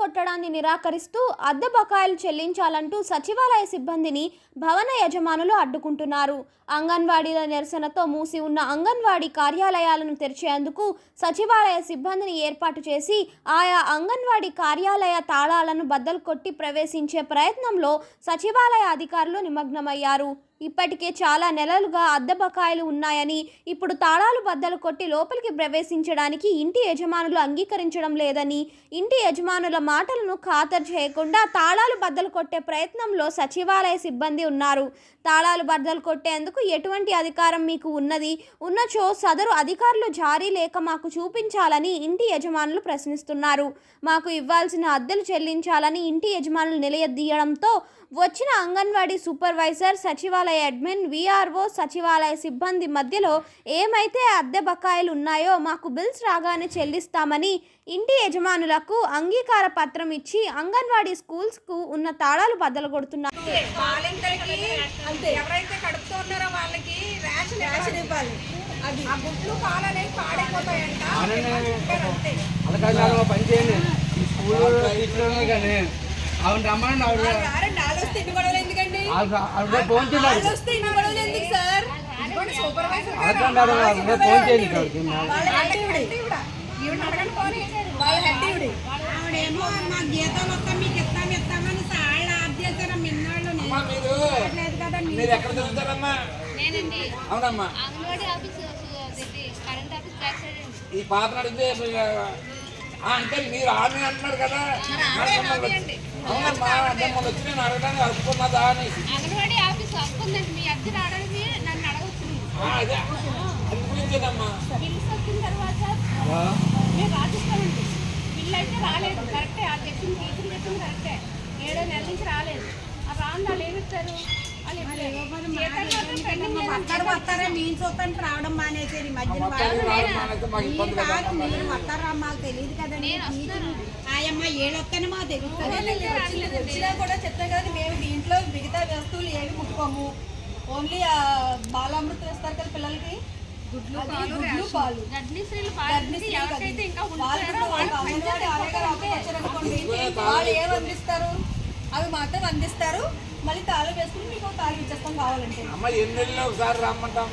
కొట్టడాన్ని నిరాకరిస్తూ అద్దె బకాయిలు చెల్లించాలంటూ సచివాలయ సిబ్బందిని భవన యజమానులు అడ్డుకుంటున్నారు. అంగన్వాడీల నిరసనతో మూసి ఉన్న అంగన్వాడీ కార్యాలయాలను తెరిచేందుకు సచివాలయ సిబ్బందిని ఏర్పాటు చేసి ఆయా అంగన్వాడీ కార్యాలయ తాళాలను బద్దలు కొట్టి ప్రవేశించే ప్రయత్నంలో సచివాలయ అధికారులు నిమగ్నమయ్యారు. ఇప్పటికే చాలా నెలలుగా అద్దె బకాయిలు ఉన్నాయని ఇప్పుడు తాళాలు బద్దలు కొట్టి లోపలికి ప్రవేశించడానికి ఇంటి యజమానులు అంగీకరించడం లేదని ఇంటి యజమానుల మాటలను ఖాతరు చేయకుండా తాళాలు బద్దలు కొట్టే ప్రయత్నంలో సచివాలయ సిబ్బంది ఉన్నారు. తాళాలు బద్దలు కొట్టేందుకు ఎటువంటి అధికారం మీకు ఉన్నది? ఉన్నచో సదరు అధికారులు జారీ లేక మాకు చూపించాలని ఇంటి యజమానులు ప్రశ్నిస్తున్నారు. మాకు ఇవ్వాల్సిన అద్దెలు చెల్లించాలని ఇంటి యజమానులు నిలయదీయడంతో వచ్చిన అంగన్వాడీ సూపర్వైజర్ సచివాలయ అడ్మిన్ విఆర్ఓ సచివాలయ సిబ్బంది మధ్యలో ఏమైతే అద్దె బకాయిలు ఉన్నాయో మాకు బిల్స్ రాగానే చెల్లిస్తామని ఇంటి యజమానులకు అంగీకార పత్రం ఇచ్చి అంగన్వాడీ స్కూల్స్కు ఉన్న తాళాలు బద్దలు కొడుతున్నారు బాలింతలకి ఎవరైతే కడుపుతో ఉన్నారో వాళ్ళకి రేషన్ రేషన్ ఇవ్వాలి. అది. ఆ గుడ్లు పాలు అనేవి పాడైపోతాయంట చెప్పారు అంతే. అలకాశాలలో పని చేయండి. ఈ స్కూల్ టీచర్ కానీ ఆవిడ రమ్మని ఫోన్ చేయండి. ఆవిడేమో మా గీతాలు వస్తాం మీకు ఇస్తాం ఇస్తామని సాళ్ళు ఆఫ్ చేశారు మిన్నాళ్ళు మీరు లేదు కదా మీరు ఎక్కడ అవునమ్మా. ఈ పాత్ర అడిగితే ఆ, అంటే మీరు ఆమె అంటున్నారు కదా. అవునమ్మా అంటే మొన్న వచ్చి నేను అడగడానికి అడుక్కున్నదా అనేసి అంగన్వాడీ ఆఫీస్ వస్తుందండి. మీ అద్దె రావడానికి నన్ను అడగచ్చు. ఆ, అదే. అది గురించేనమ్మా బిల్స్ వచ్చిన తర్వాత మేము రాసిస్తామండి బిల్ అయితే రాలేదు. కరెక్టే. ఆ చెప్పింది టీచర్ చెప్పింది కరెక్టే. ఏడో నెలల నుంచి రాలేదు. ఆ రాను వాళ్ళు ఏమి ఇస్తారు వాళ్ళు ఇవ్వలేదు. వస్తారు వస్తారే. నేను చూస్తాను రావడం మానేసారు ఈ మధ్యన మీరు కదా కాదు మీరు వస్తారా మాకు తెలియదు కదండి ఆయమ్మ వస్తానే మాకు తెలుస్తుంది వచ్చినా కూడా చెప్తాం కదా మేము దీంట్లో మిగతా వస్తువులు ఏవి ముట్టుకోము. ఓన్లీ బాలామృతం వేస్తారు కదా పిల్లలకి. వాళ్ళు ఏం అందిస్తారు? అవి మాత్రం అందిస్తారు. మళ్ళీ తాళం వేసుకుని మీకు తాళం ఇచ్చేస్తాం కావాలంటే. అమ్మ ఎన్ని నెలలు ఒకసారి రమ్మంటాం